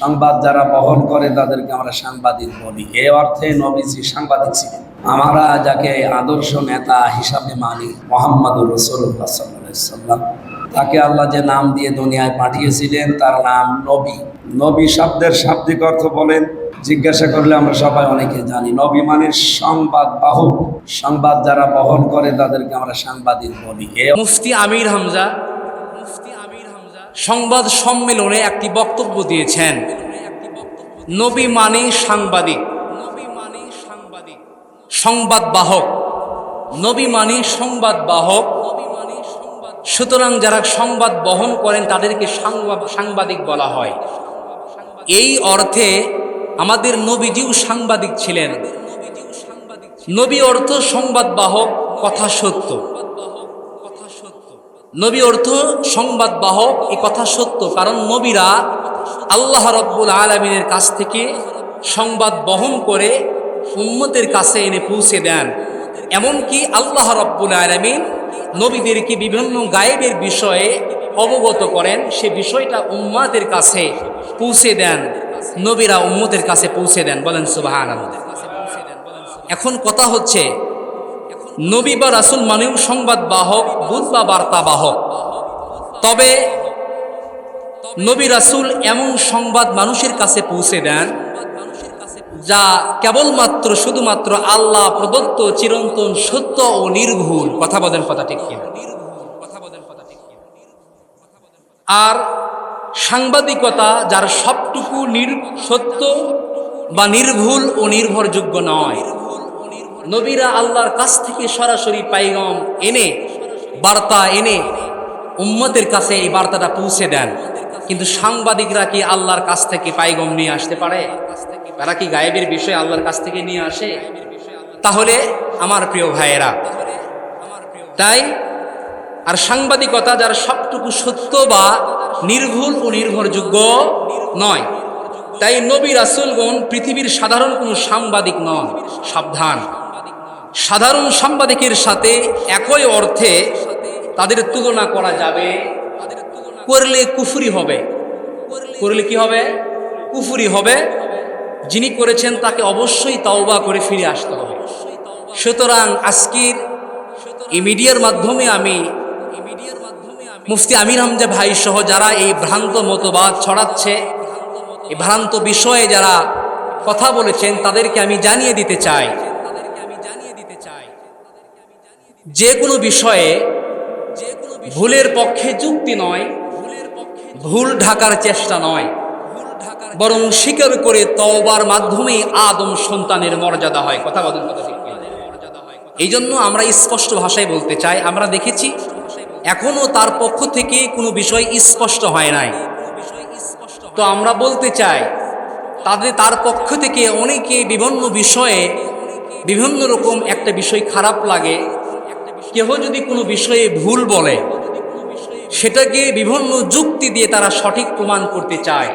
সংবাদ যারা বহন করে তাদেরকে আমরা সাংবাদিক বলি। এ অর্থে নবীজি সাংবাদিক ছিলেন। আমরা যাকে আদর্শ নেতা হিসাবে মানি, মোহাম্মদুর রসুল্লাহ সাল্লাম। তাকে আল্লাহ যে নাম দিয়ে দুনিয়ায় পাঠিয়েছিলেন, তার নাম নবী। নবী শব্দের শাব্দিক অর্থ বলেন, জিজ্ঞাসা করলে আমরা সবাই অনেকে জানি, নবী মানে সংবাদ বাহক। সংবাদ যারা বহন করে তাদেরকে আমরা সাংবাদিক বলি। মুফতি আমির হামজা সংবাদ সম্মেলনে একটি বক্তব্য দিয়েছেন নবী মানে সাংবাদিক সংবাদ বাহক নবী মানে সংবাদ বাহক সুতরাং যারা সংবাদ বহন করেন তাদেরকে সাংবা- সাংবাদিক বলা হয়। এই অর্থে আমাদের নবীজিও সাংবাদিক ছিলেন। নবী অর্থ সংবাদ বাহক কথা সত্য। নবী অর্থ সংবাদ বাহক, এ কথা সত্য। কারণ নবীরা আল্লাহ রব্বুল আলমিনের কাছ থেকে সংবাদ বহন করে উম্মতের কাছে এনে পৌঁছে দেন। এমনকি আল্লাহ রব্বুল আলমিন নবীদেরকে বিভিন্ন গায়েবের বিষয়ে অবগত করেন, সে বিষয়টা উম্মাদের কাছে পৌঁছে দেন। নবীরা উম্মতের কাছে পৌঁছে দেন। বলেন সুবাহান এখন কথা হচ্ছে নবী বা রাসুল মানেও সংবাদ বাহক বুধ বা বার্তা বাহক। তবে নবী রাসুল এমন সংবাদ মানুষের কাছে পৌঁছে দেন যা কেবলমাত্র, শুধুমাত্র আল্লাহ প্রদত্ত চিরন্তন সত্য ও নির্ভুল। কথা বলেন কথা ঠিক কিনা? আর সাংবাদিকতা যার সবটুকু সত্য বা নির্ভুল ও নির্ভরযোগ্য নয়। নবীরা আল্লাহর কাছ থেকে সরাসরি পাইগম এনে, বার্তা এনে উম্মতের কাছে এই বার্তাটা পৌঁছে দেন। কিন্তু সাংবাদিকরা কি আল্লাহর কাছ থেকে পাইগম নিয়ে আসতে পারে? তারা কি গায়েবের বিষয় আল্লাহর কাছ থেকে নিয়ে আসে? তাহলে আমার প্রিয় ভাইয়েরা, তাই আর সাংবাদিকতা যার সবটুকু সত্য বা নির্ভুল ও নির্ভরযোগ্য নয়। তাই নবী রাসুলগণ পৃথিবীর সাধারণ কোনো সাংবাদিক নন, সাবধান। সাধারণ সাংবাদিকের সাথে একই অর্থে তাদের তুলনা করা যাবে। করলে কুফুরি হবে। করলে কি হবে? কুফুরি হবে। যিনি করেছেন তাকে অবশ্যই তাওবা করে ফিরে আসতে হবে। সুতরাং আজকের এই মিডিয়ার মাধ্যমে আমি মুফতি আমির হামজা ভাই সহ যারা এই ভ্রান্ত মতবাদ ছড়াচ্ছে, এই ভ্রান্ত বিষয়ে যারা কথা বলেছেন, তাদেরকে আমি জানিয়ে দিতে চাই। যে কোনো বিষয়ে ভুলের পক্ষে যুক্তি নয়, ভুল ঢাকার চেষ্টা নয়, বরং স্বীকার করে তওবার মাধ্যমে আদম সন্তানের মর্যাদা হয় কথা বলেন কথা? এই জন্য আমরা স্পষ্ট ভাষায় বলতে চাই, আমরা দেখেছি এখনও তার পক্ষ থেকে কোনো বিষয় স্পষ্ট হয় নাই তো আমরা বলতে চাই, তাদের, তার পক্ষ থেকে অনেকে বিভিন্ন বিষয়ে বিভিন্ন রকম একটা বিষয় খারাপ লাগে কেহ যদি কোনো বিষয়ে ভুল বলে, সেটাকে বিভিন্ন যুক্তি দিয়ে তারা সঠিক প্রমাণ করতে চায়,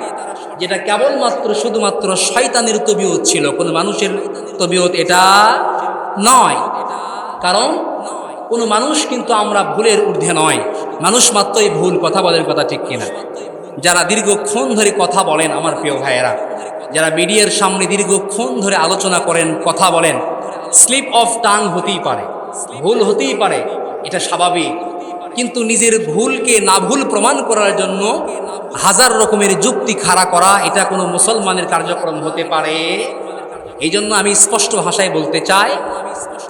যেটা কেবলমাত্র শুধুমাত্র শয়তানের তবিয়ত ছিল। কোনো মানুষের তবিয়ত এটা নয়। কারণ কোনো মানুষ কিন্তু আমরা ভুলের ঊর্ধ্বে নয়। মানুষ মাত্রই ভুল কথা বলেন কথা ঠিক কিনা। যারা দীর্ঘক্ষণ ধরে কথা বলেন, আমার প্রিয় ভাইয়েরা, যারা মিডিয়ার সামনে দীর্ঘক্ষণ ধরে আলোচনা করেন, কথা বলেন, স্লিপ অফ টাং হতেই পারে। ভুল হতেই পারে, এটা স্বাভাবিক। কিন্তু নিজের ভুলকে না ভুল প্রমাণ করার জন্য হাজার রকমের যুক্তি খাড়া করা, এটা কোনো মুসলমানের কার্যক্রম হতে পারে। এই জন্য আমি স্পষ্ট ভাষায় বলতে চাই,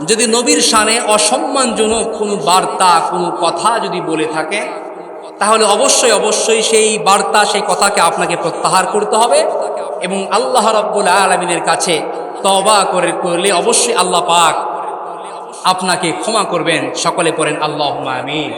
যদি নবীর শানে অসম্মানজনক কোনো বার্তা, কোনো কথা যদি বলে থাকে, তাহলে অবশ্যই অবশ্যই সেই বার্তা, সেই কথাকে আপনাকে প্রত্যাহার করতে হবে এবং আল্লাহ রব্বুল আলমিনের কাছে তবা করে, করলে অবশ্যই আল্লাহ পাক আপনাকে ক্ষমা করবেন। সকলে পড়েন আল্লাহ আমিন।